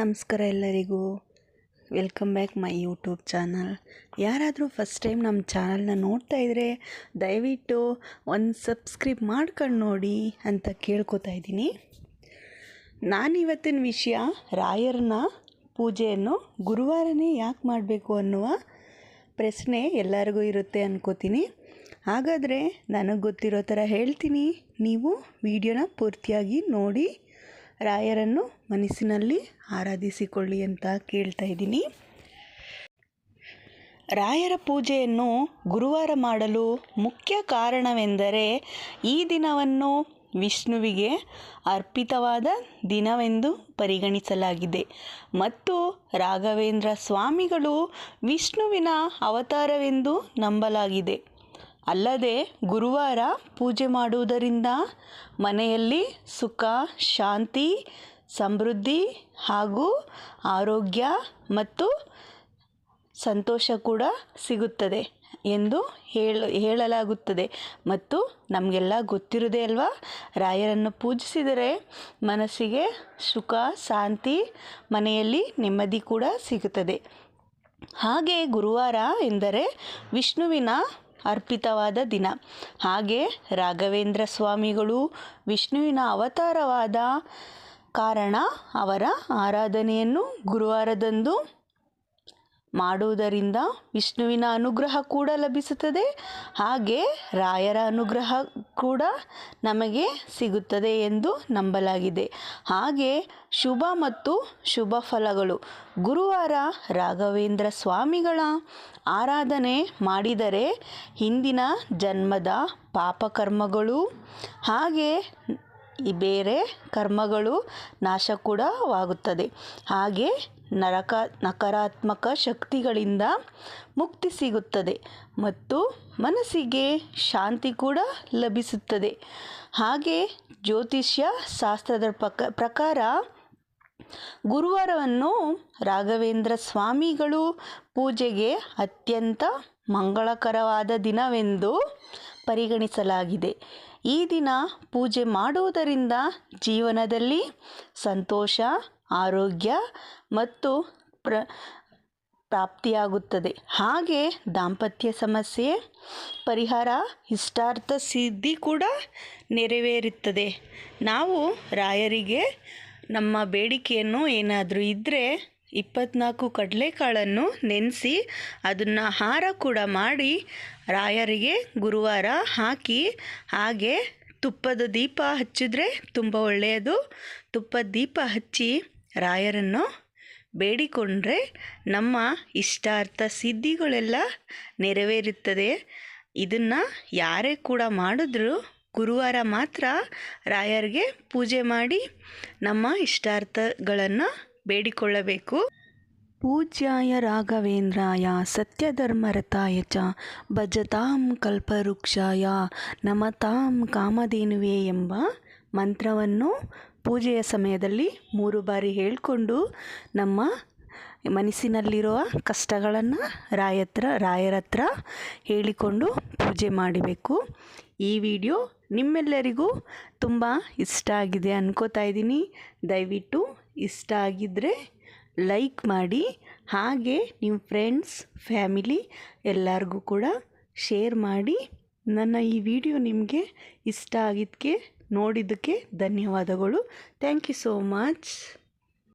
ನಮಸ್ಕಾರ ಎಲ್ಲರಿಗೂ. Welcome back my YouTube channel ಯಾರಾದರೂ ಫಸ್ಟ್ ಟೈಮ್ ನಮ್ಮ ಚಾನಲ್ನ ನೋಡ್ತಾ ಇದ್ದರೆ ದಯವಿಟ್ಟು ಒಂದು ಸಬ್ಸ್ಕ್ರೈಬ್ ಮಾಡ್ಕೊಂಡು ನೋಡಿ ಅಂತ ಕೇಳ್ಕೊತಾ ಇದ್ದೀನಿ. ನಾನಿವತ್ತಿನ ವಿಷಯ ರಾಯರನ್ನ ಪೂಜೆಯನ್ನು ಗುರುವಾರನೇ ಯಾಕೆ ಮಾಡಬೇಕು ಅನ್ನುವ ಪ್ರಶ್ನೆ ಎಲ್ಲರಿಗೂ ಇರುತ್ತೆ ಅನ್ಕೋತೀನಿ. ಹಾಗಾದರೆ ನನಗೆ ಗೊತ್ತಿರೋ ಥರ ಹೇಳ್ತೀನಿ. ನೀವು ವಿಡಿಯೋನ ಪೂರ್ತಿಯಾಗಿ ನೋಡಿ ರಾಯರನ್ನು ಮನಸ್ಸಿನಲ್ಲಿ ಆರಾಧಿಸಿಕೊಳ್ಳಿ ಅಂತ ಕೇಳ್ತಾ ಇದ್ದೀನಿ. ರಾಯರ ಪೂಜೆಯನ್ನು ಗುರುವಾರ ಮಾಡಲು ಮುಖ್ಯ ಕಾರಣವೆಂದರೆ ಈ ದಿನವನ್ನು ವಿಷ್ಣುವಿಗೆ ಅರ್ಪಿತವಾದ ದಿನವೆಂದು ಪರಿಗಣಿಸಲಾಗಿದೆ. ಮತ್ತು ರಾಘವೇಂದ್ರ ಸ್ವಾಮಿಗಳು ವಿಷ್ಣುವಿನ ಅವತಾರವೆಂದು ನಂಬಲಾಗಿದೆ. ಅಲ್ಲದೆ ಗುರುವಾರ ಪೂಜೆ ಮಾಡುವುದರಿಂದ ಮನೆಯಲ್ಲಿ ಸುಖ, ಶಾಂತಿ, ಸಮೃದ್ಧಿ ಹಾಗೂ ಆರೋಗ್ಯ ಮತ್ತು ಸಂತೋಷ ಕೂಡ ಸಿಗುತ್ತದೆ ಎಂದು ಹೇಳ, ಹೇಳಲಾಗುತ್ತದೆ. ಮತ್ತು ನಮಗೆಲ್ಲ ಗೊತ್ತಿರೋದೇ ಅಲ್ವಾ? ರಾಯರನ್ನು ಪೂಜಿಸಿದರೆ ಮನಸ್ಸಿಗೆ ಸುಖ, ಶಾಂತಿ ಮನೆಯಲ್ಲಿ ನೆಮ್ಮದಿ ಕೂಡ ಸಿಗುತ್ತದೆ. ಹಾಗೆ ಗುರುವಾರ ಎಂದರೆ ವಿಷ್ಣುವಿನ ಅರ್ಪಿತವಾದ ದಿನ. ಹಾಗೆ ರಾಘವೇಂದ್ರ ಸ್ವಾಮಿಗಳು ವಿಷ್ಣುವಿನ ಅವತಾರವಾದ ಕಾರಣ ಅವರ ಆರಾಧನೆಯನ್ನು ಗುರುವಾರದಂದು ಮಾಡುವುದರಿಂದ ವಿಷ್ಣುವಿನ ಅನುಗ್ರಹ ಕೂಡ ಲಭಿಸುತ್ತದೆ. ಹಾಗೆ ರಾಯರ ಅನುಗ್ರಹ ಕೂಡ ನಮಗೆ ಸಿಗುತ್ತದೆ ಎಂದು ನಂಬಲಾಗಿದೆ. ಹಾಗೆ ಶುಭ ಮತ್ತು ಶುಭ ಫಲಗಳು. ಗುರುವಾರ ರಾಘವೇಂದ್ರ ಸ್ವಾಮಿಗಳ ಆರಾಧನೆ ಮಾಡಿದರೆ ಹಿಂದಿನ ಜನ್ಮದ ಪಾಪಕರ್ಮಗಳು ಹಾಗೆ ಈ ಬೇರೆ ಕರ್ಮಗಳು ನಾಶ ಕೂಡವಾಗುತ್ತದೆ ಹಾಗೆ ನರಕ, ನಕಾರಾತ್ಮಕ ಶಕ್ತಿಗಳಿಂದ ಮುಕ್ತಿ ಸಿಗುತ್ತದೆ ಮತ್ತು ಮನಸ್ಸಿಗೆ ಶಾಂತಿ ಕೂಡ ಲಭಿಸುತ್ತದೆ. ಹಾಗೆ ಜ್ಯೋತಿಷ್ಯ ಶಾಸ್ತ್ರದ ಪಕ ಪ್ರಕಾರ ಗುರುವಾರವನ್ನು ರಾಘವೇಂದ್ರ ಸ್ವಾಮಿಗಳು ಪೂಜೆಗೆ ಅತ್ಯಂತ ಮಂಗಳಕರವಾದ ದಿನವೆಂದು ಪರಿಗಣಿಸಲಾಗಿದೆ. ಈ ದಿನ ಪೂಜೆ ಮಾಡುವುದರಿಂದ ಜೀವನದಲ್ಲಿ ಸಂತೋಷ, ಆರೋಗ್ಯ ಮತ್ತು ಪ್ರ, ಪ್ರಾಪ್ತಿಯಾಗುತ್ತದೆ. ಹಾಗೆ ದಾಂಪತ್ಯ ಸಮಸ್ಯೆ, ಪರಿಹಾರ, ಇಷ್ಟಾರ್ಥ ಸಿದ್ಧಿ ಕೂಡ ನೆರವೇರುತ್ತದೆ. ನಾವು ರಾಯರಿಗೆ ನಮ್ಮ ಬೇಡಿಕೆಯನ್ನು ಏನಾದರೂ ಇದ್ದರೆ ಇಪ್ಪತ್ನಾಲ್ಕು ಕಡಲೆಕಾಳನ್ನು ನೆನೆಸಿ ಅದನ್ನು ಹಾರ ಕೂಡ ಮಾಡಿ ರಾಯರಿಗೆ ಗುರುವಾರ ಹಾಕಿ ಹಾಗೆ ತುಪ್ಪದ ದೀಪ ಹಚ್ಚಿದ್ರೆ ತುಂಬ ಒಳ್ಳೆಯದು. ತುಪ್ಪದ ದೀಪ ಹಚ್ಚಿ ರಾಯರನ್ನು ಬೇಡಿಕೊಂಡ್ರೆ ನಮ್ಮ ಇಷ್ಟಾರ್ಥ ಸಿದ್ಧಿಗಳೆಲ್ಲ ನೆರವೇರುತ್ತದೆ. ಇದನ್ನು ಯಾರೇ ಕೂಡ ಮಾಡಿದ್ರು ಗುರುವಾರ ಮಾತ್ರ ರಾಯರಿಗೆ ಪೂಜೆ ಮಾಡಿ ನಮ್ಮ ಇಷ್ಟಾರ್ಥಗಳನ್ನು ಬೇಡಿಕೊಳ್ಳಬೇಕು. ಪೂಜ್ಯಾಯ ರಾಘವೇಂದ್ರಾಯ ಸತ್ಯಧರ್ಮರತಾಯ ಚ, ಭಜತಾಂ ಕಲ್ಪವೃಕ್ಷಾಯ, ನಮತಾಂ ಕಾಮಧೇನುವೆ ಎಂಬ ಮಂತ್ರವನ್ನು ಪೂಜೆಯ ಸಮಯದಲ್ಲಿ ಮೂರು ಬಾರಿ ಹೇಳಿಕೊಂಡು ನಮ್ಮ ಮನಸ್ಸಿನಲ್ಲಿರುವ ಕಷ್ಟಗಳನ್ನು ರಾಯತ್ರ, ರಾಯರ ಹತ್ರ ಹೇಳಿಕೊಂಡು ಪೂಜೆ ಮಾಡಬೇಕು. ಈ ವಿಡಿಯೋ ನಿಮ್ಮೆಲ್ಲರಿಗೂ ತುಂಬ ಇಷ್ಟ ಆಗಿದೆ ಅನ್ಕೋತಾ ಇದ್ದೀನಿ. ದಯವಿಟ್ಟು ಇಷ್ಟ ಆಗಿದ್ದರೆ ಲೈಕ್ ಮಾಡಿ. ಹಾಗೆ ನಿಮ್ಮ ಫ್ರೆಂಡ್ಸ್ ಫ್ಯಾಮಿಲಿ ಎಲ್ಲರಿಗೂ ಕೂಡ ಶೇರ್ ಮಾಡಿ. ನನ್ನ ಈ ವಿಡಿಯೋ ನಿಮಗೆ ಇಷ್ಟ ಆಗಿದ್ದಕ್ಕೆ ನೋಡಿದ್ದಕ್ಕೆ ಧನ್ಯವಾದಗಳು. Thank you so much